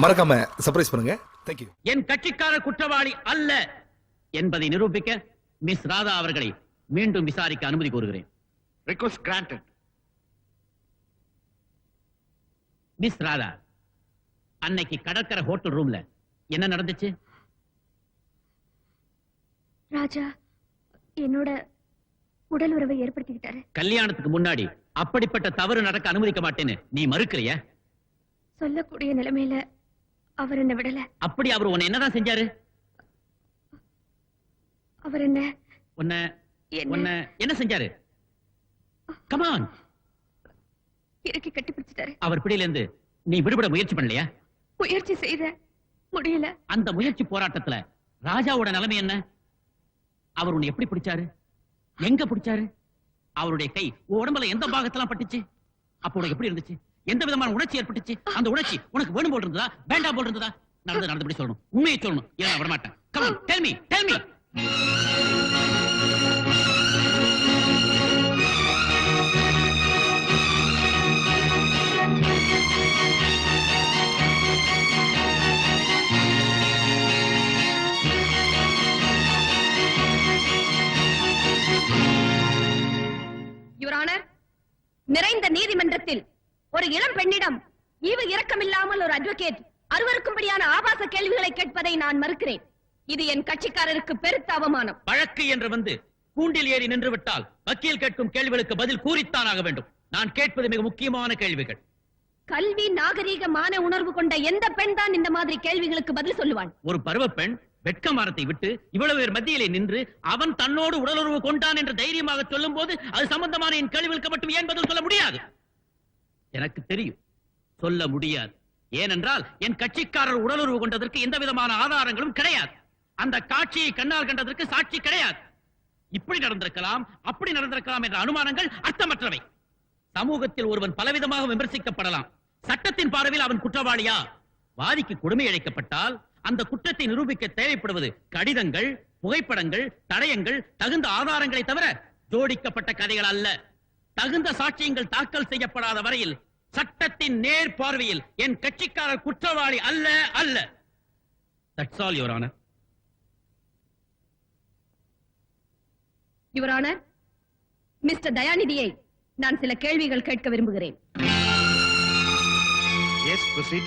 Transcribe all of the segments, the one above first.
மறக்காம சர்ப்ரைஸ் பண்ணுங்க. தேங்க்யூ என் கட்சிக்காரர் குற்றவாளி அல்ல என்பதை நிரூபிக்க மிஸ் ராதா அவர்களை மீண்டும் விசாரிக்க அனுமதி கோருகிறேன். மிஸ் ராதா அன்னைக்கு கடற்கரை ஹோட்டல் ரூம்ல என்ன நடந்துச்சு? ராஜா என்னோட உடல் உறவை ஏற்படுத்திக்கிட்டாரு. கல்யாணத்துக்கு முன்னாடி அப்படிப்பட்ட தவறு நடக்க அனுமதிக்க மாட்டேன்னு நீ மறுக்கிறியா? சொல்லக்கூடிய நிலைமையில அவர் என்ன விடல. அப்படி அவர் உன்னை என்னதான் செஞ்சாரு? அவர் என்ன? உன்னை உன்னை என்ன செஞ்சாரு? கமான் இறுக்கி கட்டி பிடிச்சிட்டாரு. அவர் பிடியில இருந்து நீ விடுபட முயற்சி பண்ணலையா? முயற்சி செய்த. முடியல. அந்த முயற்சி போராட்டத்துல ராஜாவோட நிலைமை என்ன? அவர் உன்னை எப்படி பிடிச்சாரு? எங்க பிடிச்சாரு? அவருடைய கை உடம்புல எந்த பாகத்தெல்லாம் பட்டுச்சு? அப்போ எப்படி இருந்துச்சு? எந்த விதமான உணர்ச்சி ஏற்பட்டுச்சு? அந்த உணர்ச்சி உனக்கு வேணும் போல் இருந்ததா? வேண்டாம் போல் இருந்ததா? நடந்து நடந்தபடி சொல்லணும். உண்மையை சொல்லணும். ஏன் விடமாட்டேன். Come on tell me tell me ஆபாச கேள்விகளை கேட்பதை நான் மறுக்கிறேன். இது என் கட்சிக்காரருக்கு பெருத்த அவமானம். வழக்கு என்று வந்து கூண்டில் ஏறி நின்று விட்டால் வக்கீல் கேட்கும் கேள்விகளுக்கு பதில் கூறித்தான் ஆக வேண்டும். நான் கேட்பது மிக முக்கியமான கேள்விகள். கல்வி நாகரீக மான உணர்வு கொண்ட எந்த பெண் தான் இந்த மாதிரி கேள்விகளுக்கு பதில் சொல்லுவாள்? ஒரு பருவ பெண் வெட்க மரத்தை விட்டு இவ்வளவு பேர் மத்தியிலே நின்று அவன் தன்னோடு உடலுறவு கொண்டான் என்று தைரியமாக சொல்லும் போது அது சம்பந்தமான என் கேள்விகளுக்கு மட்டும் ஏன் பதில் சொல்ல முடியாது? எனக்கு தெரியும். சொல்ல முடியாது. ஏனென்றால் என் கட்சிக்காரர் உடலுறவு கொண்டதற்கு எந்த விதமான ஆதாரங்களும் கிடையாது. அந்த காட்சியை கண்ணால் கண்டதற்கு சாட்சி கிடையாது. இப்படி நடந்திருக்கலாம் அப்படி நடந்திருக்கலாம் என்ற அனுமானங்கள் அர்த்தமற்றவை. சமூகத்தில் ஒருவன் பலவிதமாக விமர்சிக்கப்படலாம். சட்டத்தின் பார்வையில் அவன் குற்றவாளியா? வாதிக்கு கொடுமை இழைக்கப்பட்டால் அந்த குற்றத்தை நிரூபிக்க தேவைப்படுவது கடிதங்கள் புகைப்படங்கள் தடயங்கள் தகுந்த ஆதாரங்களை தவிர ஜோடிக்கப்பட்ட கதைகள் அல்ல. தகுந்த சாட்சியங்கள் தாக்கல் செய்யப்படாத வரையில் சட்டத்தின் நேர் பார்வையில் என் கட்சிக்காரர் குற்றவாளி அல்ல அல்ல. That's all your honour your honour mister தயாநிதியை நான் சில கேள்விகள் கேட்க விரும்புகிறேன். Yes, proceed.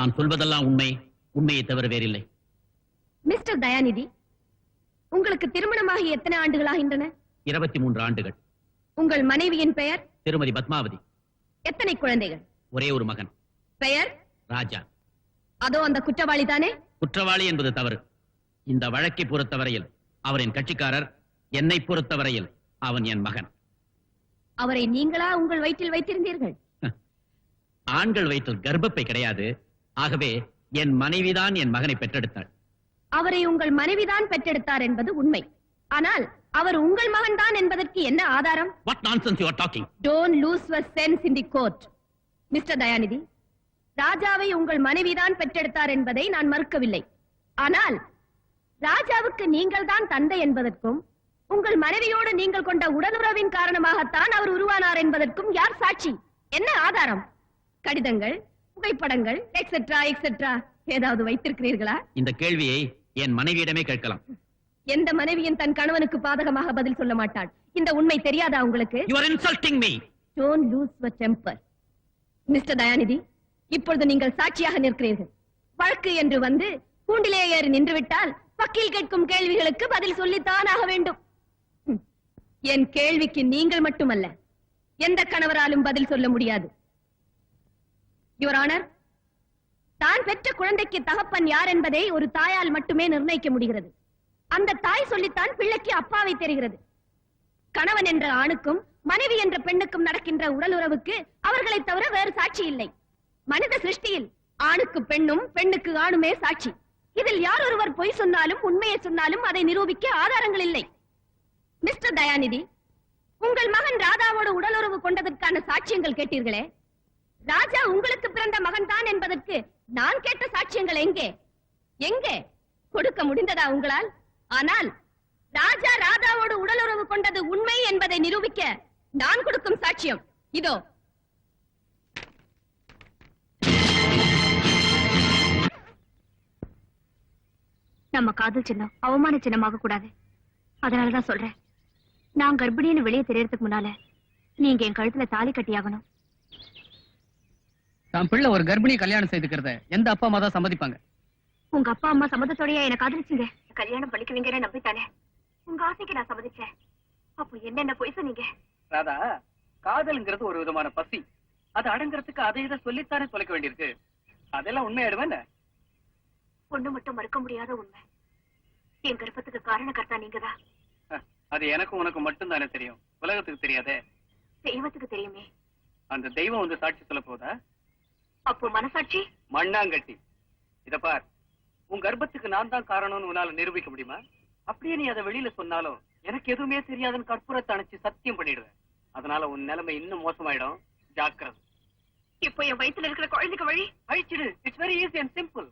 நான் சொல்வதெல்லாம் உண்மை. உண்மையை தவிர வேறில்லை. மிஸ்டர் தயாநிதி உங்களுக்கு திருமணமாகி எத்தனை ஆண்டுகளாகின்றன? இருபத்தி மூன்று ஆண்டுகள். உங்கள் மனைவியின் பெயர்? திருமதி பத்மாவதி. எத்தனை குழந்தைகள்? ஒரே ஒரு மகன். பெயர்? ராஜா. அதோ அந்த குற்றவாளி தானே குற்றவாளி என்பது தவறு. இந்த வழக்கை பொறுத்தவரையில் அவர் என் கட்சிக்காரர் என்னை பொறுத்தவரையில் அவன் என் மகன். அவரை நீங்களா உங்கள் வயிற்றில் வைத்திருந்தீர்கள்? ஆண்கள் வயிற்றில் கர்ப்பப்பை கிடையாது. ஆகவே என் மனைவிதான் என் மகனை பெற்றெடுத்தாள். அவரை உங்கள் மனைவிதான் பெற்றெடுத்தார் என்பது உண்மை. ஆனால் அவர் உங்கள் மகன்தான் என்பதற்கு என்ன ஆதாரம்? What nonsense you are talking don't lose your sense in the court mister Dayanidhi ராஜாவை உங்கள் மனைவிதான் பெற்றெடுத்தார் என்பதை நான் மறுக்கவில்லை. ஆனால் ராஜாவுக்கு நீங்கள் தான் தந்தை என்பதற்கும் உங்கள் மனைவியோடு நீங்கள் கொண்ட உடலுறவின் காரணமாகத்தான் அவர் உருவானார் என்பதற்கும் யார் சாட்சி? என்ன ஆதாரம்? கடிதங்கள் புகைப்படங்கள் எக்ஸெட்ரா எக்ஸெட்ரா ஏதாவது வைத்திருக்கிறீர்களா? இந்த கேள்வியை என் மனைவியிடமே கேட்கலாம். எந்த மனைவியும் தன் கணவனுக்கு பாதகமாக பதில் சொல்ல மாட்டாள்? இந்த உண்மை தெரியாதா உங்களுக்கு? You are insulting me don't lose your temper mister Dayanidhi இப்பொழுது நீங்கள் சாட்சியாக நிற்கிறீர்கள். வழக்கு என்று வந்து கூண்டிலே ஏறி நின்று விட்டால் வக்கீல் கேட்கும் கேள்விகளுக்கு பதில் சொல்லித்தான் ஆக வேண்டும். என் கேள்விக்கு நீங்கள் மட்டுமல்ல எந்த கணவராலும் பதில் சொல்ல முடியாது. யுவர் ஆனர் தான் பெற்ற குழந்தைக்கு தகப்பன் யார் என்பதை ஒரு தாயால் மட்டுமே நிர்ணயிக்க முடிகிறது. அந்த தாய் சொல்லித்தான் பிள்ளைக்கு அப்பாவை தெரிகிறது. கணவன் என்ற ஆணுக்கும் மனைவி என்ற பெண்ணுக்கும் நடக்கின்ற உடல் உறவுக்கு அவர்களை தவிர வேறு சாட்சி இல்லை. மனித சிருஷ்டியில் ஆணுக்கு பெண்ணும் பெண்ணுக்கு ஆணுமே சாட்சி. இதில் யார் ஒருவர் பொய் சொன்னாலும் உண்மையை சொன்னாலும் அதை நிரூபிக்க ஆதாரங்கள் இல்லை. மிஸ்டர் தயாநிதி உங்கள் மகன் ராதாவோடு உடலுறவு கொண்டதற்கான சாட்சியங்கள் கேட்டீர்களே? ராஜா உங்களுக்கு பிறந்த மகன் தான் என்பதற்கு நான் கேட்ட சாட்சியங்கள் எங்கே? எங்கே? கொடுக்க முடிந்ததா உங்களால்? ஆனால் ராஜா ராதாவோடு உடலுறவு கொண்டது உண்மை என்பதை நிரூபிக்க நான் கொடுக்கும் சாட்சியம். இதோ. நம்ம காதல் சின்னம் அவமான சின்னமாக கூடாது. அதனாலதான் சொல்றேன். நான் கர்ப்பிணின்னு வெளியே தெரியறதுக்கு முன்னால நீங்க என் கழுத்துல தாலி கட்டியாகணும். தான் பிள்ளை ஒரு கர்ப்பிணி கல்யாணம் செய்துக்கிறத எந்த அப்பா அம்மா தான் சம்மதிப்பாங்க? உங்க அப்பா அம்மா சம்மதத்தோடய என்ன காதலிச்சீங்க கல்யாணம் பண்ணிக்குவீங்கன்னு நம்பித்தானே. உங்க ஆசைக்கு நான் சம்மதிச்சேன். அப்போ என்னென்ன பொய் சொன்னீங்க? ராதா காதல்ங்கிறது ஒரு விதமான பசி. அது அடங்குறதுக்கு அதை இதை சொல்லித்தானே தொலைக்க வேண்டியிருக்கு. அதெல்லாம் உண்மையாடுவேன் ஒண்ணு மட்டும் மறுக்க முடியாத உண்மை. என் கர்ப்பத்துக்கு காரணக்கர்த்தா நீங்கதான். அது எனக்கும் உனக்கு மட்டும் தானே தெரியும். உலகத்துக்கு தெரியாதே. தெய்வத்துக்கு தெரியுமே. அந்த தெய்வம் வந்து சாட்சி சொல்ல போதா? அப்போ மனசாட்சி? மண்ணாங்கட்டி. இத பார் உன் கர்ப்பத்துக்கு நான் தான் காரணம்னு உன்னால நிரூபிக்க முடியுமா? அப்படியே நீ அதை வெளியில சொன்னாலும் எனக்கு எதுவுமே தெரியாதுன்னு கற்பூரத்தை அணைச்சு சத்தியம் பண்ணிடுவேன். அதனால உன் நிலைமை இன்னும் மோசமாயிடும். ஜாக்கிரதை. இப்போ என் வயித்துல இருக்கிற குழந்தைக்கு வழி? அழிச்சிடு. It's very easy and simple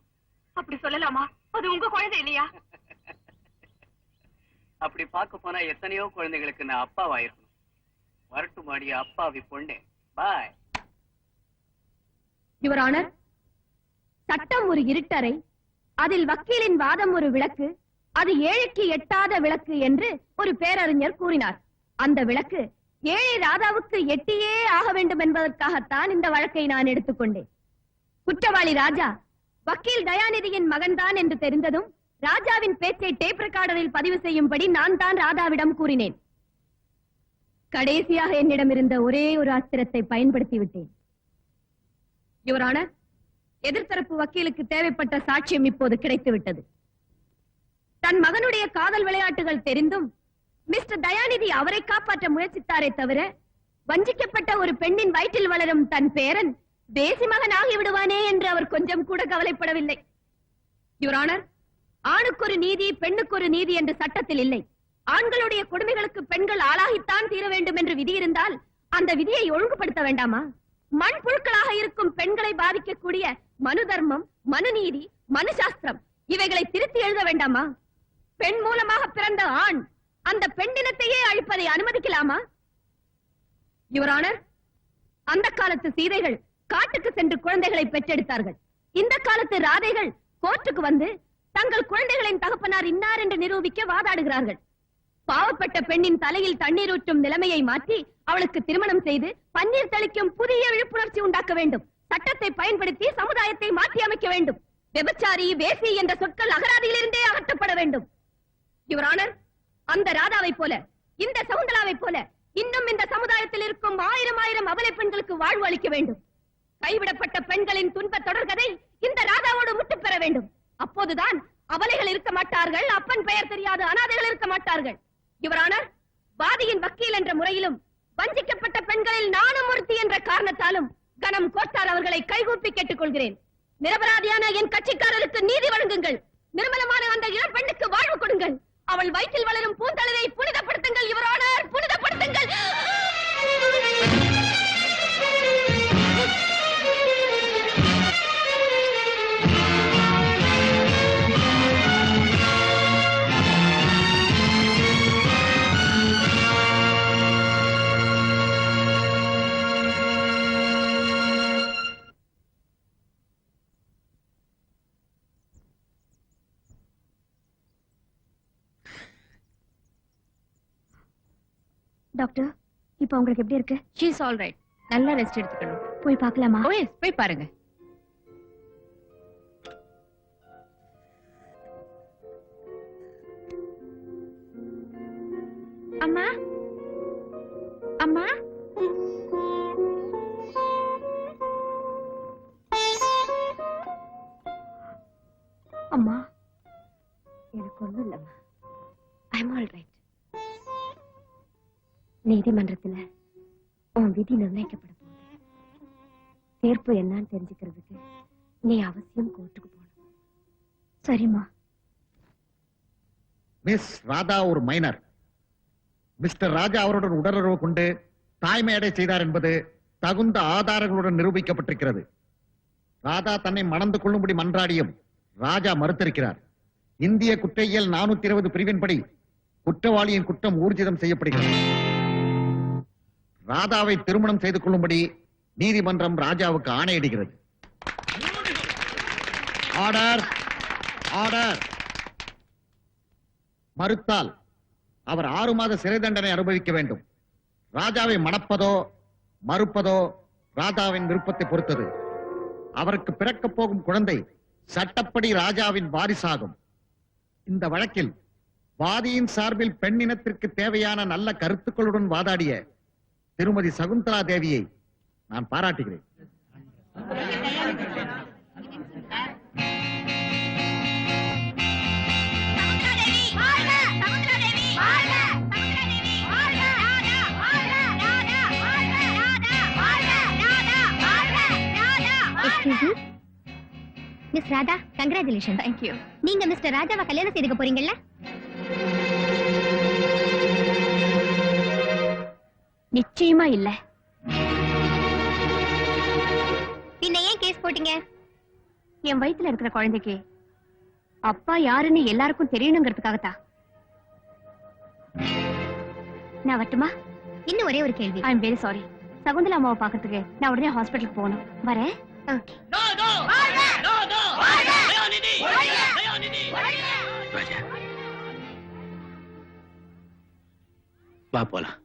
அப்படி சொல்லலாமா? அது உங்க குழந்தை இல்லையா? அப்படி பார்க்க போனா எத்தனையோ குழந்தைகளுக்கு நான் அப்பாவாயிருக்கணும். வரட்டு மாடிய அப்பாவி பொண்ணே. பாய் யுவர் ஆனர். சட்டம் ஒரு இருட்டறை அதில் வக்கீலின் வாதம் ஒரு விளக்கு அது ஏழைக்கு எட்டாத விளக்கு என்று ஒரு பேரறிஞர் கூறினார். அந்த விளக்கு ஏழை ராதாவுக்கு எட்டியே ஆக வேண்டும் என்பதற்காகத்தான் இந்த வழக்கை நான் எடுத்துக்கொண்டேன். குற்றவாளி ராஜா வக்கீல் தயாநிதியின் மகன்தான் என்று தெரிந்ததும் ராஜாவின் பேச்சை டேப் ரெக்கார்டரில் பதிவு செய்யும்படி நான் தான் ராதாவிடம் கூறினேன். கடைசியாக என்னிடம் இருந்த ஒரே ஒரு அஸ்திரத்தை பயன்படுத்தி விட்டேன் யுவரான எதிர்த்தரப்பு வக்கீலுக்கு தேவைப்பட்ட சாட்சியம் இப்போது கிடைத்துவிட்டது. தன் மகனுடைய காதல் விளையாட்டுகள் தெரிந்தும் மிஸ்டர் தயாநிதி அவரை காப்பாற்ற முயற்சித்தாரே தவிர வஞ்சிக்கப்பட்ட ஒரு பெண்ணின் வயிற்றில் வளரும் தன் பேரன் தேசி மகன் ஆகிவிடுவானே என்று அவர் கொஞ்சம் கூட கவலைப்படவில்லை. யுவர் ஆனர் ஆணுக்கொரு நீதி பெண்ணுக்கொரு நீதி என்று சட்டத்தில் இல்லை. ஆண்களுடைய கொடுமைகளுக்கு பெண்கள் ஆளாகித்தான் தீர வேண்டும் என்று விதி இருந்தால் அந்த விதியை ஒழுங்குபடுத்த வேண்டாமா? மண் புழுக்களாக இருக்கும் பெண்களை பாதிக்கக்கூடிய மனு தர்மம் மனுநீதி மனுசாஸ்திரம் இவைகளை திருத்தி எழுத வேண்டாமா? பெண் மூலமாக பிறந்த ஆண் அந்த பெண்ணினத்தையே அழிப்பதை அனுமதிக்கலாமா? யுவரானர் அந்த காலத்து சீதைகள் காட்டுக்கு சென்று குழந்தைகளை பெற்றெடுத்தார்கள். இந்த காலத்து ராதைகள் கோர்ட்டுக்கு வந்து தங்கள் குழந்தைகளின் தகப்பனார் இன்னார் என்று நிரூபிக்க வாதாடுகிறார்கள். பாவப்பட்ட பெண்ணின் தலையில் தண்ணீர் ஊற்றும் நிலைமையை மாற்றி அவளுக்கு திருமணம் செய்து பன்னீர் தெளிக்கும் புதிய விழிப்புணர்ச்சி உண்டாக்க வேண்டும். சட்டத்தை பயன்படுத்தி சமுதாயத்தை மாற்றி அமைக்க வேண்டும். விபச்சாரி வேசி என்ற சொற்கள் அகராதியிலிருந்தே அகற்றப்பட வேண்டும். யுவரானர் அந்த ராதாவை போல இந்த சகுந்தலாவை போல இன்னும் இந்த சமுதாயத்தில் இருக்கும் ஆயிரம் ஆயிரம் அபலை பெண்களுக்கு வாழ்வு அளிக்க வேண்டும். கைவிடப்பட்ட பெண்களின் துன்ப தொடர்கதை இந்த ராதாவோடு முட்டு பெற வேண்டும். அப்போதுதான் அபலைகள் இருக்க மாட்டார்கள் அப்பன் பெயர் தெரியாத அனாதைகள் இருக்க மாட்டார்கள். யுவரானர் வாதியின் வக்கீல் என்ற முறையிலும் வஞ்சிக்கப்பட்ட பெண்களில் நானும் ஒருத்தி என்ற காரணத்தாலும் கனம் கோட்டார் அவர்களை கைகூப்பி கேட்டுக்கொள்கிறேன். நிரபராதியான என் கட்சிக்காரருக்கு நீதி வழங்குங்கள். நிர்மலமான அந்த இளம் பெண்ணுக்கு வாழ்வு கொடுங்கள். அவள் வயிற்றில் வளரும் பூந்தளிரை புனிதப்படுத்துங்கள் யுவரானர் புனிதப்படுத்துங்கள். டாக்டர் இப்போ உங்களுக்கு எப்படி இருக்கு? ஷீஸ் ஆல் ரைட் நல்லா ரெஸ்ட் எடுத்துக்கணும். போய் பார்க்கலாமா? ஓ எஸ் போய் பாருங்க. அம்மா? அம்மா? அம்மா எனக்கு ஒண்ணும் இல்லம்மா. ஐம் ஆல் ரைட் நீதிமன்றத்துல உன் விதி நிர்ணயிக்கப்பட போகுது தீர்ப்பு என்னன்னு தெரிஞ்சுக்கிறதுக்கு நீ அவசியம் கோர்ட்டுக்கு போகணும். சரிம்மா. மிஸ் ராதா ஒரு மைனர். மிஸ்டர் ராஜா அவருடன் உடலுறவு கொண்டு தாய்மையடை செய்தார் என்பது தகுந்த ஆதாரங்களுடன் நிரூபிக்கப்பட்டிருக்கிறது. ராதா தன்னை மணந்து கொள்ளும்படி மன்றாடியும் ராஜா மறுத்திருக்கிறார். இந்திய குற்றவியல் நானூத்தி இருபது பிரிவின்படி குற்றவாளியின் குற்றம் ஊர்ஜிதம் செய்யப்படுகிறது. ராதாவை திருமணம் செய்து கொள்ளும்படி நீதிமன்றம் ராஜாவுக்கு ஆணையிடுகிறது. ஆர்டர் ஆர்டர் மறுத்தால் அவர் ஆறு மாத சிறை தண்டனை அனுபவிக்க வேண்டும். ராஜாவை மணப்பதோ மறுப்பதோ ராஜாவின் விருப்பத்தை பொறுத்தது. அவருக்கு பிறக்க போகும் குழந்தை சட்டப்படி ராஜாவின் வாரிசாகும். இந்த வழக்கில் வாதியின் சார்பில் பெண்ணினத்திற்கு தேவையான நல்ல கருத்துக்களுடன் வாதாடிய திருமதி சகுந்தலா தேவியை நான் பாராட்டுகிறேன். Miss Radha congratulation thank you நீங்க மிஸ்டர் ராஜாவை கல்யாணம் செய்துக்க போறீங்கல்ல? நிச்சயமா இல்ல. பின்ன ஏன் கேஸ் போட்டீங்க? என் வயித்துல இருக்கிற குழந்தைக்கு அப்பா யாருன்னு எல்லாருக்கும் தெரியணுங்கிறதுக்காகத்தான். நான் வரட்டுமா? இன்னும் ஒரே ஒரு கேள்வி. I am very sorry Shakuntala அம்மாவை பார்க்கறதுக்கு நான் உடனே ஹாஸ்பிட்டலுக்கு போகணும். வரேன். ஓகே. வா போலாம்.